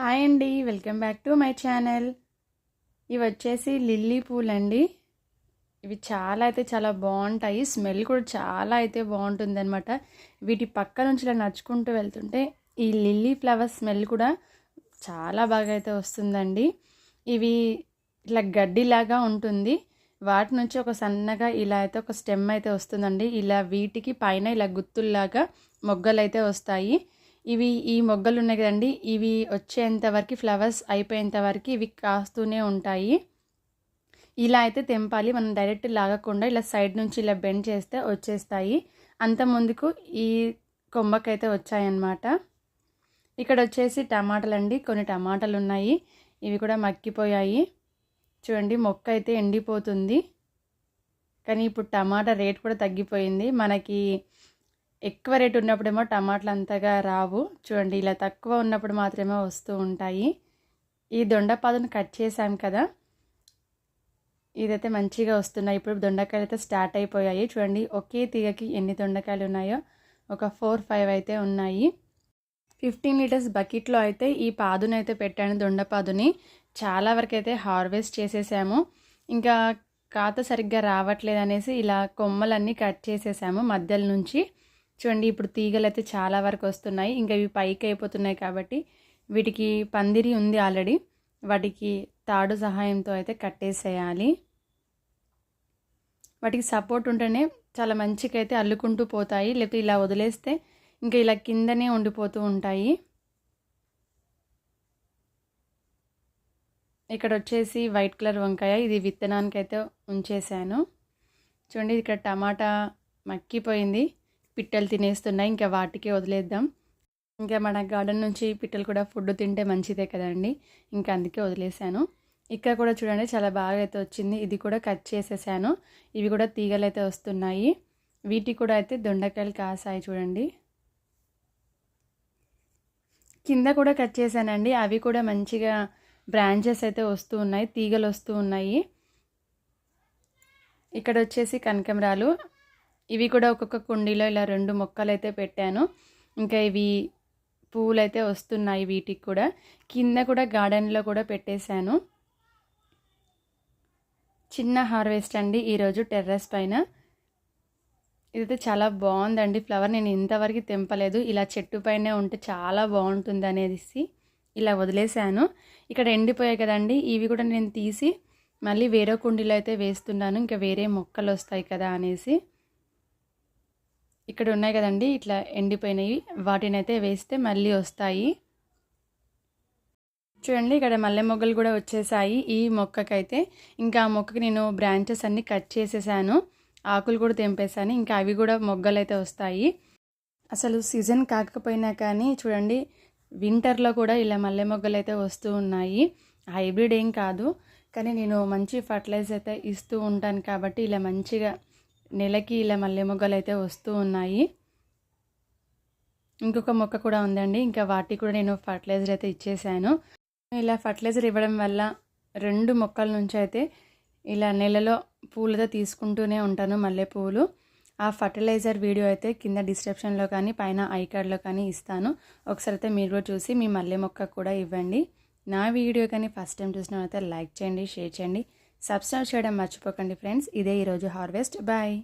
Hi అండి welcome back to my channel. ఇవి వచ్చేసి లిల్లీ పూలు అండి ఇవి చాలా అయితే చాలా బాగుంటాయి. స్మెల్ కూడా చాలా అయితే బాగుంటుంది అనమాట వీటి పక్క నుంచి ఇలా నడుచుకుంటూ వెళ్తుంటే ఈ లిల్లీ ఫ్లవర్ స్మెల్ కూడా చాలా బాగా అయితే వస్తుందండి. ఇవి ఇట్లా గడ్డిలాగా ఉంటుంది. వాటి నుంచి ఒక సన్నగా ఇలా అయితే ఒక స్టెమ్ అయితే వస్తుందండి. ఇలా వీటికి పైన ఇలా గుత్తుల్లాగా మొగ్గలు అయితే వస్తాయి. ఇవి ఈ మొగ్గలు ఉన్నాయి కదండి. ఇవి వచ్చేంత వరకు ఫ్లవర్స్ అయిపోయేంత వరకు ఇవి కాస్తూనే ఉంటాయి. ఇలా అయితే తెంపాలి. మనం డైరెక్ట్ లాగకుండా ఇలా సైడ్ నుంచి ఇలా బెండ్ చేస్తే వచ్చేస్తాయి. అంత ముందుకు ఈ కొమ్మకైతే వచ్చాయన్నమాట. ఇక్కడ వచ్చేసి టమాటాలు అండి కొన్ని టమాటాలు ఉన్నాయి ఇవి కూడా మక్కిపోయాయి చూడండి మొక్క అయితే ఎండిపోతుంది. కానీ ఇప్పుడు టమాటా రేట్ కూడా తగ్గిపోయింది. మనకి ఎక్కువ రేట్ ఉన్నప్పుడేమో టమాటాలు అంతగా రావు. చూడండి ఇలా తక్కువ ఉన్నప్పుడు మాత్రమే వస్తూ ఉంటాయి. ఈ దొండపాదును కట్ చేశాం కదా. ఇదైతే మంచిగా వస్తున్నాయి. ఇప్పుడు దొండకాయలు అయితే స్టార్ట్ అయిపోయాయి. చూడండి ఒకే తీగకి ఎన్ని దొండకాయలు ఉన్నాయో. ఒక ఫోర్ ఫైవ్ అయితే ఉన్నాయి. ఫిఫ్టీన్ లీటర్స్ బకెట్లో అయితే ఈ పాదుని అయితే పెట్టాను దొండపాదుని చాలా వరకు అయితే హార్వెస్ట్ చేసేసాము. ఇంకా కాత సరిగ్గా రావట్లేదు అనేసి ఇలా కొమ్మలన్నీ కట్ చేసేసాము మధ్యలో నుంచి. చూడండి ఇప్పుడు తీగలు అయితే చాలా వరకు వస్తున్నాయి. ఇంకా ఇవి పైకి అయిపోతున్నాయి కాబట్టి వీటికి పందిరి ఉంది ఆల్రెడీ. వాటికి తాడు సహాయంతో అయితే కట్టేసేయాలి. వాటికి సపోర్ట్ ఉంటేనే చాలా మంచిగా అయితే అల్లుకుంటూ పోతాయి. లేకపోతే ఇలా వదిలేస్తే ఇంకా ఇలా కిందనే ఉండిపోతూ ఉంటాయి. ఇక్కడ వచ్చేసి వైట్ కలర్ వంకాయ. ఇది విత్తనానికి అయితే ఉంచేసాను చూడండి ఇక్కడ టమాటా మక్కిపోయింది. పిట్టలు తినేస్తున్నాయి ఇంకా వాటికే వదిలేద్దాం. ఇంకా మన గార్డెన్ నుంచి పిట్టలు కూడా ఫుడ్ తింటే మంచిదే కదండి. ఇంకా అందుకే వదిలేసాను ఇక్కడ కూడా చూడండి చాలా బాగా అయితే వచ్చింది. ఇది కూడా కట్ చేసేసాను. ఇవి కూడా తీగలు అయితే వస్తున్నాయి. వీటికి కూడా అయితే దొండకాయలు కాసాయి చూడండి. కింద కూడా కట్ చేశానండి. అవి కూడా మంచిగా బ్రాంచెస్ అయితే వస్తూ ఉన్నాయి తీగలు వస్తూ ఉన్నాయి. ఇక్కడ వచ్చేసి కనకమరాలు ఇవి కూడా ఒక్కొక్క కుండీలో ఇలా రెండు మొక్కలు అయితే పెట్టాను. ఇంకా ఇవి పువ్వులు అయితే వస్తున్నాయి వీటికి కూడా. కింద కూడా గార్డెన్లో కూడా పెట్టేశాను. చిన్న హార్వెస్ట్ అండి ఈరోజు టెర్రస్ పైన. ఇదైతే చాలా బాగుందండి ఫ్లవర్. నేను ఇంతవరకు తెంపలేదు. ఇలా చెట్టు పైనే ఉంటే చాలా బాగుంటుంది అనేసి ఇలా వదిలేశాను. ఇక్కడ ఎండిపోయాయి కదండి. ఇవి కూడా నేను తీసి మళ్ళీ వేరే కుండీలో అయితే వేస్తున్నాను. ఇంకా వేరే మొక్కలు వస్తాయి కదా అనేసి. ఇక్కడ ఉన్నాయి కదండి ఇట్లా ఎండిపోయినవి. వాటిని అయితే వేస్తే మళ్ళీ వస్తాయి. చూడండి ఇక్కడ మల్లె మొగ్గలు కూడా వచ్చేసాయి. ఈ మొక్కకైతే ఇంకా ఆ మొక్కకి నేను బ్రాంచెస్ అన్నీ కట్ చేసేసాను. ఆకులు కూడా తెంపేశాను ఇంకా అవి కూడా మొగ్గలు అయితే వస్తాయి. అసలు సీజన్ కాకపోయినా కానీ చూడండి వింటర్లో కూడా ఇలా మల్లె మొగ్గలు అయితే వస్తూ ఉన్నాయి. హైబ్రిడ్ ఏం కాదు. కానీ నేను మంచి ఫర్టిలైజర్ అయితే ఇస్తూ ఉంటాను కాబట్టి ఇలా మంచిగా నెలకి ఇలా మల్లె మొగ్గలు అయితే వస్తూ ఉన్నాయి. ఇంకొక మొక్క కూడా ఉందండి. ఇంకా వాటికి కూడా నేను ఫర్టిలైజర్ అయితే ఇచ్చేసాను. ఇలా ఫర్టిలైజర్ ఇవ్వడం వల్ల రెండు మొక్కల నుంచి అయితే ఇలా నెలలో పూలతో తీసుకుంటూనే ఉంటాను మల్లెపూలు ఆ ఫర్టిలైజర్ వీడియో అయితే కింద డిస్క్రిప్షన్లో కానీ పైన ఐ కార్డ్లో కానీ ఇస్తాను. ఒకసారి అయితే మీరు కూడా చూసి మీ మల్లె మొక్క కూడా ఇవ్వండి. నా వీడియో కానీ ఫస్ట్ టైం చూసినట్లయితే లైక్ చేయండి షేర్ చేయండి. సబ్స్క్రైబ్ చేయడం మర్చిపోకండి ఫ్రెండ్స్. ఇదే ఈరోజు హార్వెస్ట్. బాయ్